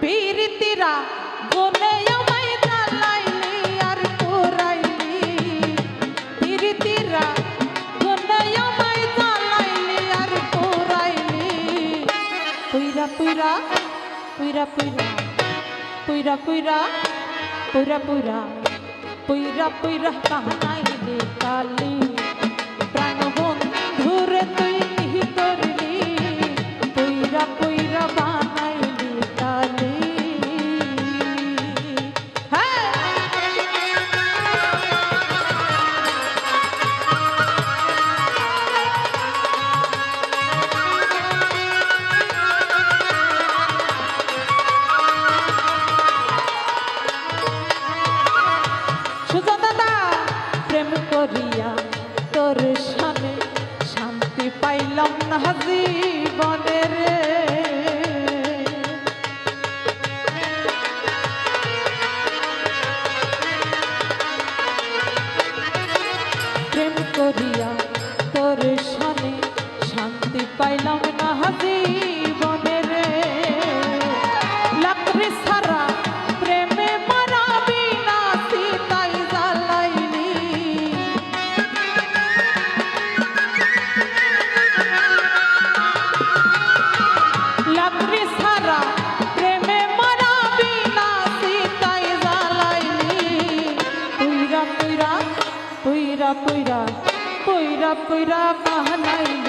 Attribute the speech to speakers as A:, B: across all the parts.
A: পীরিতিরা গুনে আমায় জ্বালাইলি আর পুরাইলি পীরিতিরা গুনে আমায় জ্বালাইলি আর পুরাইলি পুইরা পুইরা পুইরা পুইরা পুইরা পুইরা পুইরা পুইরা পুইরা পুইরা কাহানাইলি কালি। প্রাণ বন্ধুরে তুই সুজা প্রেম করিয়া তোর সামনে শান্তি পাইলাম না জীবনে রে। প্রেম করিয়া তোর সামনে শান্তি পাইলাম কইরা কাহনাই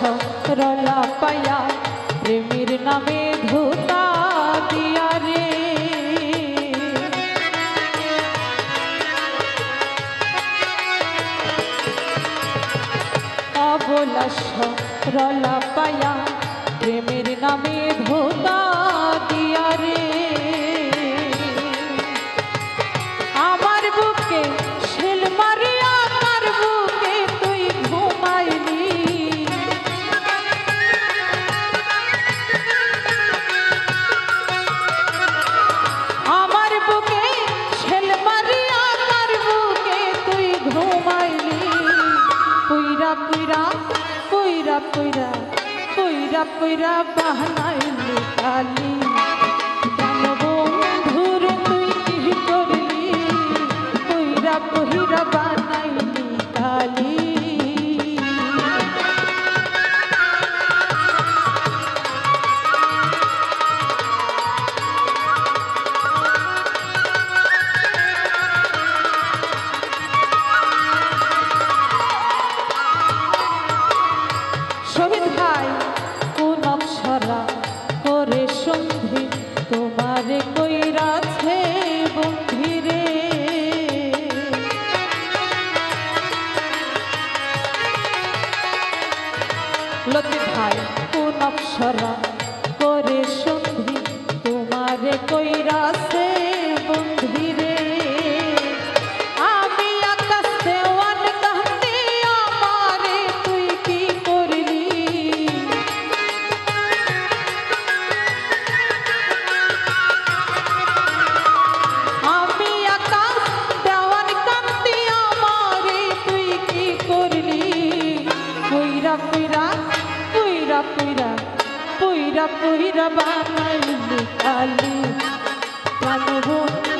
A: সরলা পায়া প্রেমীর নামে ধোকা দিয়া রে। অবলা রলা পায়া প্রেমের নামে ধোকা দিয়া কইরা কইরা কইরা কইরা কইরা কইরা বাহানাইলি কালী লতিফ ভাই, কোন অপসরা করে সন্ধি? তোমারে কইরাছে বন্ধিরে আমি আকাশ দেওয়ান কান্দি আমারে তুই কি করলি? আমি আকাশ দেওয়ান কান্দি আমারে তুই কি করলি? পুইরা পুহিরা পুহিরা বাঙালি কালি। প্রাণ